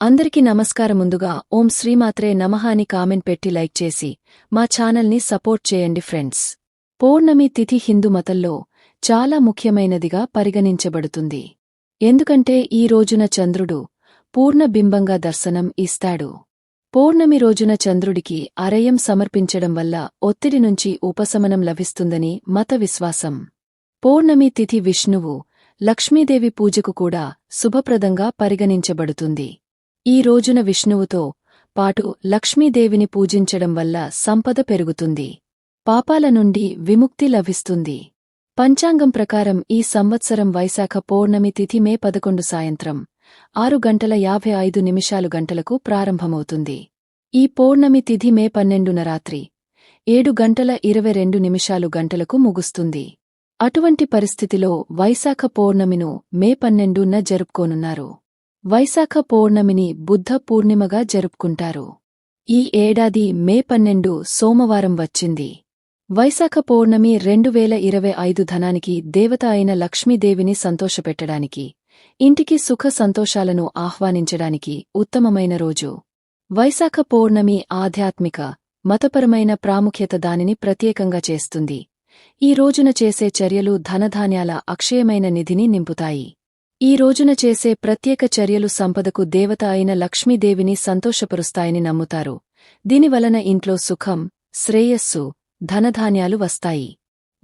అందరికీ నమస్కారం ముందుగా ఓం శ్రీమాత్రే నమః అని కామెంట్ పెట్టి లైక్ చేసి మా ఛానల్ని సపోర్ట్ చేయండి ఫ్రెండ్స్. పౌర్ణమి తిథి హిందూ మతంలో చాలా ముఖ్యమైనదిగా పరిగణించబడుతుంది. ఎందుకంటే ఈ రోజున చంద్రుడు పూర్ణబింబంగా దర్శనం ఇస్తాడు. పౌర్ణమి రోజున చంద్రుడికి అరయం సమర్పించడం వల్ల ఒత్తిడి నుంచి ఉపశమనం లభిస్తుందని మత విశ్వాసం. పౌర్ణమి తిథి విష్ణువు లక్ష్మీదేవి పూజకు కూడా శుభప్రదంగా పరిగణించబడుతుంది. ఈ రోజున విష్ణువుతో పాటు లక్ష్మీదేవిని పూజించడం వల్ల సంపద పెరుగుతుంది. పాపాల నుండి విముక్తి లభిస్తుంది. పంచాంగం ప్రకారం ఈ సంవత్సరం వైశాఖ పౌర్ణమి తిథి మే పదకొండు సాయంత్రం ఆరు గంటల యాభై ఐదు నిమిషాలు గంటలకు ప్రారంభమవుతుంది. ఈ పౌర్ణమి తిథి మే పన్నెండున రాత్రి ఏడు గంటల ఇరవై రెండు నిమిషాలు గంటలకు ముగుస్తుంది. అటువంటి పరిస్థితిలో వైశాఖ పౌర్ణమిను మే పన్నెండున జరుపుకోనున్నారు. వైశాఖ పౌర్ణమిని బుద్ధ పూర్ణిమగా జరుపుకుంటారు. ఈ ఏడాది మే పన్నెండు సోమవారం వచ్చింది. వైశాఖ పౌర్ణమి రెండు వేల ఇరవై ఐదు ధనానికి దేవత అయిన లక్ష్మీదేవిని సంతోషపెట్టడానికి ఇంటికి సుఖ సంతోషాలను ఆహ్వానించడానికి ఉత్తమమైన రోజు. వైశాఖ పౌర్ణమి ఆధ్యాత్మిక మతపరమైన ప్రాముఖ్యత దానిని ప్రత్యేకంగా చేస్తుంది. ఈ రోజున చేసే చర్యలు ధనధాన్యాల అక్షయమైన నిధిని నింపుతాయి. ఈ రోజున చేసే ప్రత్యేక చర్యలు సంపదకు దేవత అయిన లక్ష్మీదేవిని సంతోషపరుస్తాయని నమ్ముతారు. దీనివలన ఇంట్లో సుఖం శ్రేయస్సు ధనధాన్యాలు వస్తాయి.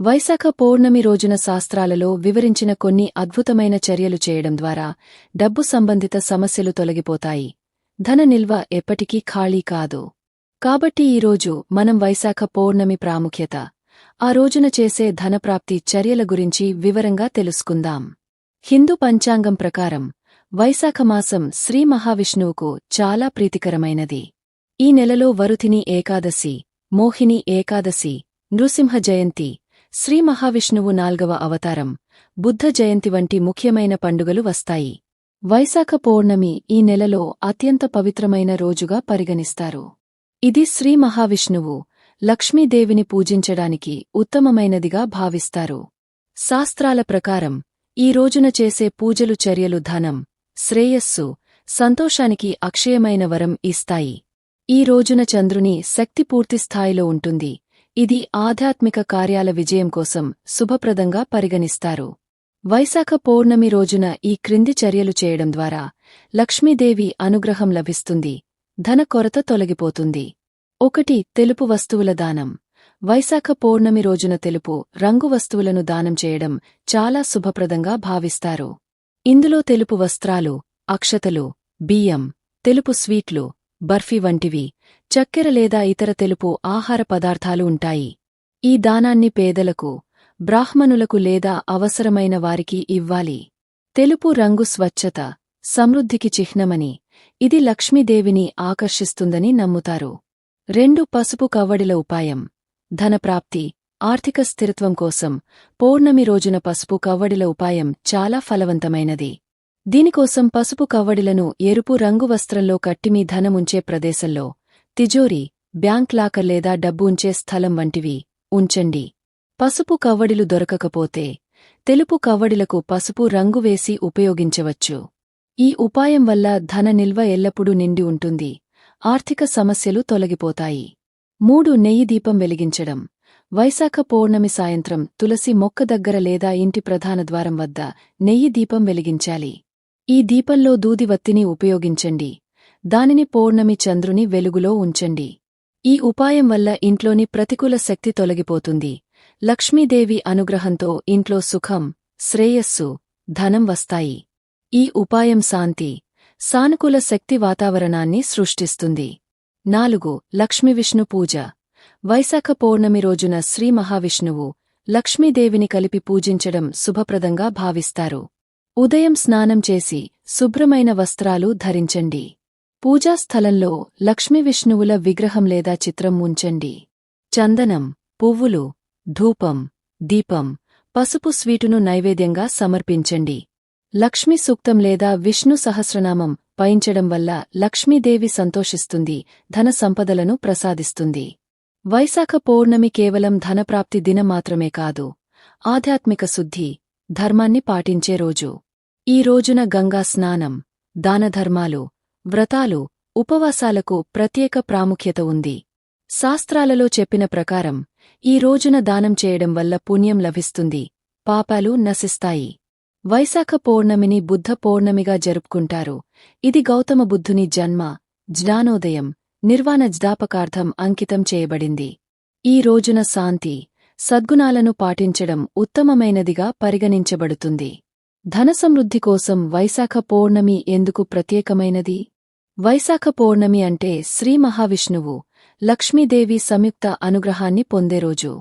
వైశాఖ పౌర్ణమి రోజున శాస్త్రాలలో వివరించిన కొన్ని అద్భుతమైన చర్యలు చేయడం ద్వారా డబ్బు సంబంధిత సమస్యలు తొలగిపోతాయి. ధన నిల్వ ఎప్పటికీ ఖాళీ కాదు. కాబట్టి ఈరోజు మనం వైశాఖ పౌర్ణమి ప్రాముఖ్యత ఆ రోజున చేసే ధనప్రాప్తి చర్యల గురించి వివరంగా తెలుసుకుందాం. హిందూ పంచాంగం ప్రకారం వైశాఖమాసం శ్రీ మహావిష్ణువుకు చాలా ప్రీతికరమైనది. ఈ నెలలో వరుథిని ఏకాదశి మోహిని ఏకాదశి నృసింహ జయంతి శ్రీ మహావిష్ణువు నాల్గవ అవతారం బుద్ధ జయంతి వంటి ముఖ్యమైన పండుగలు వస్తాయి. వైశాఖ పౌర్ణమి ఈ నెలలో అత్యంత పవిత్రమైన రోజుగా పరిగణిస్తారు. ఇది శ్రీ మహావిష్ణువు లక్ష్మీదేవిని పూజించడానికి ఉత్తమమైనదిగా భావిస్తారు. శాస్త్రాల ప్రకారం ఈ రోజున చేసే పూజలు చర్యలు ధనం శ్రేయస్సు సంతోషానికి అక్షయమైన వరం ఇస్తాయి. ఈ రోజున చంద్రుని శక్తి పూర్తిస్థాయిలో ఉంటుంది. ఇది ఆధ్యాత్మిక కార్యాల విజయం కోసం శుభప్రదంగా పరిగణిస్తారు. వైశాఖ పౌర్ణమి రోజున ఈ క్రింది చర్యలు చేయడం ద్వారా లక్ష్మీదేవి అనుగ్రహం లభిస్తుంది ధన కొరత తొలగిపోతుంది. ఒకటి తెలుపు వస్తువుల దానం. వైశాఖ పౌర్ణమి రోజున తెలుపు రంగు వస్తువులను దానం చేయడం చాలా శుభప్రదంగా భావిస్తారు. ఇందులో తెలుపు వస్త్రాలు అక్షతలు బియ్యం తెలుపు స్వీట్లు బర్ఫీ వంటివి చక్కెర లేదా ఇతర తెలుపు ఆహార పదార్థాలు ఉంటాయి. ఈ దానాన్ని పేదలకు బ్రాహ్మణులకు లేదా అవసరమైన వారికి ఇవ్వాలి. తెలుపు రంగు స్వచ్ఛత సమృద్ధికి చిహ్నమని ఇది లక్ష్మీదేవిని ఆకర్షిస్తుందని నమ్ముతారు. రెండు పసుపు కవ్వడిల ఉపాయం. ధనప్రాప్తి ఆర్థిక స్థిరత్వం కోసం పౌర్ణమి రోజున పసుపు కవ్వడిల ఉపాయం చాలా ఫలవంతమైనది. దీనికోసం పసుపు కవ్వడిలను ఎరుపు రంగు వస్త్రంలో కట్టిమీ ధనముంచే ప్రదేశంలో తిజోరి బ్యాంక్ లాకర్ లేదా డబ్బు ఉంచే స్థలం వంటివి ఉంచండి. పసుపు కవ్వడిలు దొరకకపోతే తెలుపు కవ్వడిలకు పసుపు రంగు వేసి ఉపయోగించవచ్చు. ఈ ఉపాయం వల్ల ధన నిల్వ ఎల్లప్పుడూ నిండి ఉంటుంది ఆర్థిక సమస్యలు తొలగిపోతాయి. మూడు నెయ్యి దీపం వెలిగించడం. వైశాఖ పౌర్ణమి సాయంత్రం తులసి మొక్క దగ్గర లేదా ఇంటి ప్రధాన ద్వారం వద్ద నెయ్యి దీపం వెలిగించాలి. ఈ దీపంలో దూదివత్తిని ఉపయోగించండి. దానిని పౌర్ణమి చంద్రుని వెలుగులో ఉంచండి. ఈ ఉపాయం వల్ల ఇంట్లోని ప్రతికూల శక్తి తొలగిపోతుంది. లక్ష్మీదేవి అనుగ్రహంతో ఇంట్లో సుఖం శ్రేయస్సు ధనం వస్తాయి. ఈ ఉపాయం శాంతి సానుకూల శక్తి వాతావరణాన్ని సృష్టిస్తుంది. నాలుగు లక్ష్మీవిష్ణు పూజ. వైశాఖ పౌర్ణమి రోజున శ్రీ మహావిష్ణువు లక్ష్మీదేవిని కలిపి పూజించడం శుభప్రదంగా భావిస్తారు. ఉదయం స్నానం చేసి శుభ్రమైన వస్త్రాలు ధరించండి. పూజాస్థలంలో లక్ష్మీవిష్ణువుల విగ్రహం లేదా చిత్రం ఉంచండి. చందనం పువ్వులు ధూపం దీపం పసుపు స్వీటును నైవేద్యంగా సమర్పించండి. లక్ష్మీ సూక్తం లేదా విష్ణు సహస్రనామం పయించడం వల్ల లక్ష్మీదేవి సంతోషిస్తుంది ధన సంపదలను ప్రసాదిస్తుంది. వైశాఖ పౌర్ణమి కేవలం ధనప్రాప్తి దినం మాత్రమే కాదు ఆధ్యాత్మిక శుద్ధి ధర్మాన్ని పాటించే రోజు. ఈ రోజున గంగా స్నానం దానధర్మాలు వ్రతాలు ఉపవాసాలకు ప్రత్యేక ప్రాముఖ్యత ఉంది. శాస్త్రాలలో చెప్పిన ప్రకారం ఈ రోజున దానం చేయడం వల్ల పుణ్యం లభిస్తుంది పాపాలు నశిస్తాయి. వైశాఖ పౌర్ణమిని బుద్ధ పౌర్ణమిగా జరుపుకుంటారు. ఇది గౌతమ బుద్ధుని జన్మ జ్ఞానోదయం నిర్వాణ జ్ఞాపకార్థం అంకితం చేయబడింది. ఈ రోజున శాంతి సద్గుణాలను పాటించడం ఉత్తమమైనదిగా పరిగణించబడుతుంది. ధనసమృద్ధి కోసం వైశాఖ పౌర్ణమి ఎందుకు ప్రత్యేకమైనది? వైశాఖ పౌర్ణమి అంటే శ్రీ మహావిష్ణువు లక్ష్మీదేవి సంయుక్త అనుగ్రహాన్ని పొందే రోజు.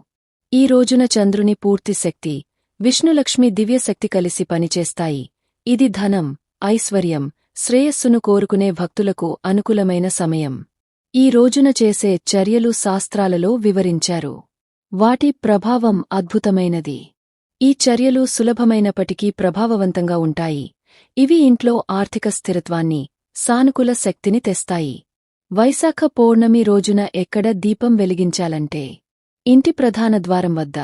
ఈ రోజున చంద్రుని పూర్తి శక్తి విష్ణులక్ష్మి దివ్యశక్తి కలిసి పనిచేస్తాయి. ఇది ధనం ఐశ్వర్యం శ్రేయస్సును కోరుకునే భక్తులకు అనుకూలమైన సమయం. ఈ రోజున చేసే చర్యలు శాస్త్రాలలో వివరించారు. వాటి ప్రభావం అద్భుతమైనది. ఈ చర్యలు సులభమైనప్పటికీ ప్రభావవంతంగా ఉంటాయి. ఇవి ఇంట్లో ఆర్థిక స్థిరత్వాన్ని సానుకూల శక్తిని తెస్తాయి. వైశాఖ పౌర్ణమి రోజున ఎక్కడ దీపం వెలిగించాలంటే ఇంటి ప్రధాన ద్వారం వద్ద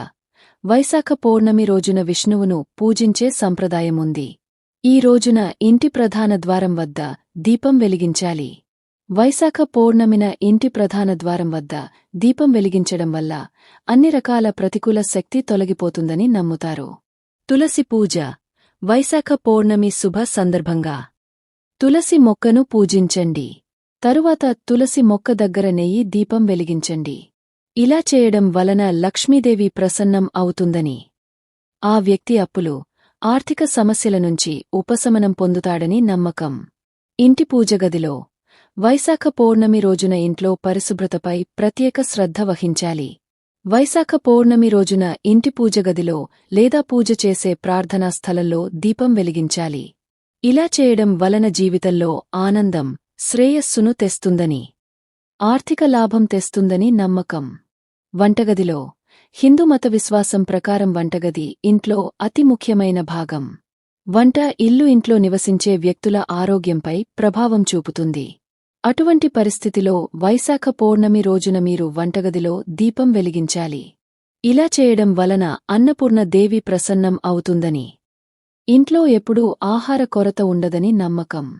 వైశాఖ పౌర్ణమి రోజున విష్ణువును పూజించే సంప్రదాయముంది. ఈ రోజున ఇంటి ప్రధాన ద్వారం వద్ద దీపం వెలిగించాలి. వైశాఖ పౌర్ణమిన ఇంటి ప్రధాన ద్వారం వద్ద దీపం వెలిగించడం వల్ల అన్ని రకాల ప్రతికూల శక్తి తొలగిపోతుందని నమ్ముతారు. తులసి పూజ వైశాఖ పౌర్ణమి శుభ సందర్భంగా. తులసి మొక్కను పూజించండి. తరువాత తులసి మొక్క దగ్గర నెయ్యి దీపం వెలిగించండి. ఇలా చేయడం వలన లక్ష్మీదేవి ప్రసన్నం అవుతుందని. ఆ వ్యక్తి అప్పులు ఆర్థిక సమస్యల నుంచి ఉపశమనం పొందుతాడని నమ్మకం. ఇంటి పూజగదిలో వైశాఖ పౌర్ణమి రోజున ఇంట్లో పరిశుభ్రతపై ప్రత్యేక శ్రద్ధ వహించాలి. వైశాఖ పౌర్ణమి రోజున ఇంటి పూజగదిలో లేదా పూజ చేసే ప్రార్థనా స్థలంలో దీపం వెలిగించాలి. ఇలా చేయడం వలన జీవితంలో ఆనందం శ్రేయస్సును తెస్తుందని. ఆర్థిక లాభం తెస్తుందని నమ్మకం. వంటగదిలో హిందూ మత విశ్వాసం ప్రకారం వంటగది ఇంట్లో అతి ముఖ్యమైన భాగం. వంట ఇల్లు ఇంట్లో నివసించే వ్యక్తుల ఆరోగ్యంపై ప్రభావం చూపుతుంది. అటువంటి పరిస్థితిలో వైశాఖ పౌర్ణమి రోజున మీరు వంటగదిలో దీపం వెలిగించాలి. ఇలా చేయడం వలన అన్నపూర్ణ దేవి ప్రసన్నం అవుతుందని. ఇంట్లో ఎప్పుడూ ఆహార కొరత ఉండదని నమ్మకం.